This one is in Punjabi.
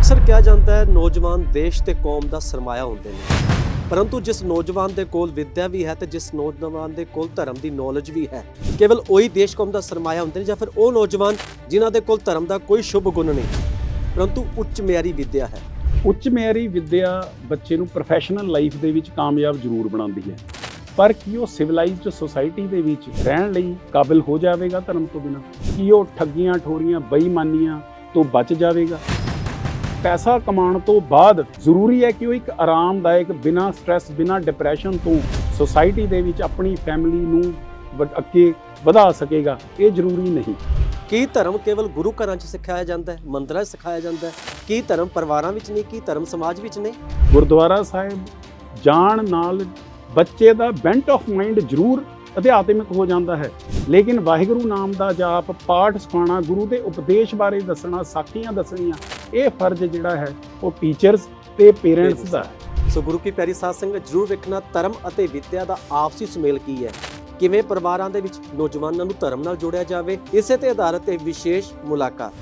ਅਕਸਰ ਕਿਹਾ ਜਾਂਦਾ ਹੈ, ਨੌਜਵਾਨ ਦੇਸ਼ ਤੇ ਕੌਮ ਦਾ ਸਰਮਾਇਆ ਹੁੰਦੇ ਨੇ। ਪਰੰਤੂ ਜਿਸ ਨੌਜਵਾਨ ਦੇ ਕੋਲ ਵਿੱਦਿਆ ਵੀ ਹੈ ਤੇ ਜਿਸ ਨੌਜਵਾਨ ਦੇ ਕੋਲ ਧਰਮ ਦੀ ਨੌਲੇਜ ਵੀ ਹੈ, ਕੇਵਲ ਉਹੀ ਦੇਸ਼ ਕੌਮ ਦਾ ਸਰਮਾਇਆ ਹੁੰਦੇ ਨੇ ਜਾਂ ਫਿਰ ਉਹ ਨੌਜਵਾਨ ਜਿਨ੍ਹਾਂ ਦੇ ਕੋਲ ਧਰਮ ਦਾ ਕੋਈ ਸ਼ੁਭ ਗੁਣ ਨਹੀਂ। ਪਰੰਤੂ ਉੱਚ ਮਿਆਰੀ ਵਿੱਦਿਆ ਹੈ। ਉੱਚ ਮਿਆਰੀ ਵਿੱਦਿਆ ਬੱਚੇ ਨੂੰ ਪ੍ਰੋਫੈਸ਼ਨਲ ਲਾਈਫ ਦੇ ਵਿੱਚ ਕਾਮਯਾਬ ਜ਼ਰੂਰ ਬਣਾਉਂਦੀ ਹੈ। ਪਰ ਕੀ ਉਹ ਸਿਵਲਾਈਜ਼ਡ ਸੋਸਾਇਟੀ ਦੇ ਵਿੱਚ ਰਹਿਣ ਲਈ ਕਾਬਿਲ ਹੋ ਜਾਵੇਗਾ ਧਰਮ ਤੋਂ ਬਿਨਾਂ? ਕੀ ਉਹ ਠੱਗੀਆਂ ਠੋਰੀਆਂ ਬੇਈਮਾਨੀਆਂ ਤੋਂ ਬਚ ਜਾਵੇਗਾ? ਪੈਸਾ ਕਮਾਉਣ ਤੋਂ ਬਾਅਦ ਜ਼ਰੂਰੀ ਹੈ ਕਿ ਉਹ ਇੱਕ ਆਰਾਮਦਾਇਕ ਬਿਨਾਂ ਸਟ੍ਰੈਸ ਬਿਨਾਂ ਡਿਪਰੈਸ਼ਨ ਤੋਂ ਸੋਸਾਇਟੀ ਦੇ ਵਿੱਚ ਆਪਣੀ ਫੈਮਿਲੀ ਨੂੰ ਅੱਗੇ ਵਧਾ ਸਕੇਗਾ। ਇਹ ਜ਼ਰੂਰੀ ਨਹੀਂ। ਕੀ ਧਰਮ ਕੇਵਲ ਗੁਰੂ ਘਰਾਂ 'ਚ ਸਿਖਾਇਆ ਜਾਂਦਾ ਹੈ? ਮੰਦਰਾਂ 'ਚ ਸਿਖਾਇਆ ਜਾਂਦਾ ਹੈ? ਕੀ ਧਰਮ ਪਰਿਵਾਰਾਂ ਵਿੱਚ ਨਹੀਂ? ਕੀ ਧਰਮ ਸਮਾਜ ਵਿੱਚ ਨਹੀਂ? ਗੁਰਦੁਆਰਾ ਸਾਹਿਬ ਜਾਣ ਨਾਲ ਬੱਚੇ ਦਾ ਬੈਂਟ ਆਫ ਮਾਈਂਡ ਜ਼ਰੂਰ ਅਧਿਆਤਮਿਕ ਹੋ ਜਾਂਦਾ ਹੈ। ਲੇਕਿਨ ਵਾਹਿਗੁਰੂ ਨਾਮ ਦਾ ਜਾਪ, ਪਾਠ ਸਿਖਾਉਣਾ ਗੁਰੂ ਦੇ ਉਪਦੇਸ਼ ਬਾਰੇ ਦੱਸਣਾ, ਸਾਖੀਆਂ ਦੱਸਣੀਆਂ, ਇਹ ਫਰਜ਼ ਜਿਹੜਾ ਹੈ, ਉਹ ਟੀਚਰਸ ਤੇ ਪੇਰੈਂਟਸ ਦਾ ਹੈ। ਸੋ ਗੁਰੂ ਕੀ ਪਿਆਰੀ ਸਾਧ ਸੰਗਤ, ਜਰੂਰ ਵੇਖਣਾ ਧਰਮ ਅਤੇ ਵਿੱਦਿਆ ਦਾ ਆਪਸੀ ਸੁਮੇਲ ਕੀ ਹੈ? ਕਿਵੇਂ ਪਰਿਵਾਰਾਂ ਦੇ ਵਿੱਚ ਨੌਜਵਾਨਾਂ ਨੂੰ ਧਰਮ ਨਾਲ ਜੋੜਿਆ ਜਾਵੇ, ਇਸੇ ਤੇ ਆਧਾਰਿਤ ਇਹ ਵਿਸ਼ੇਸ਼ ਮੁਲਾਕਾਤ।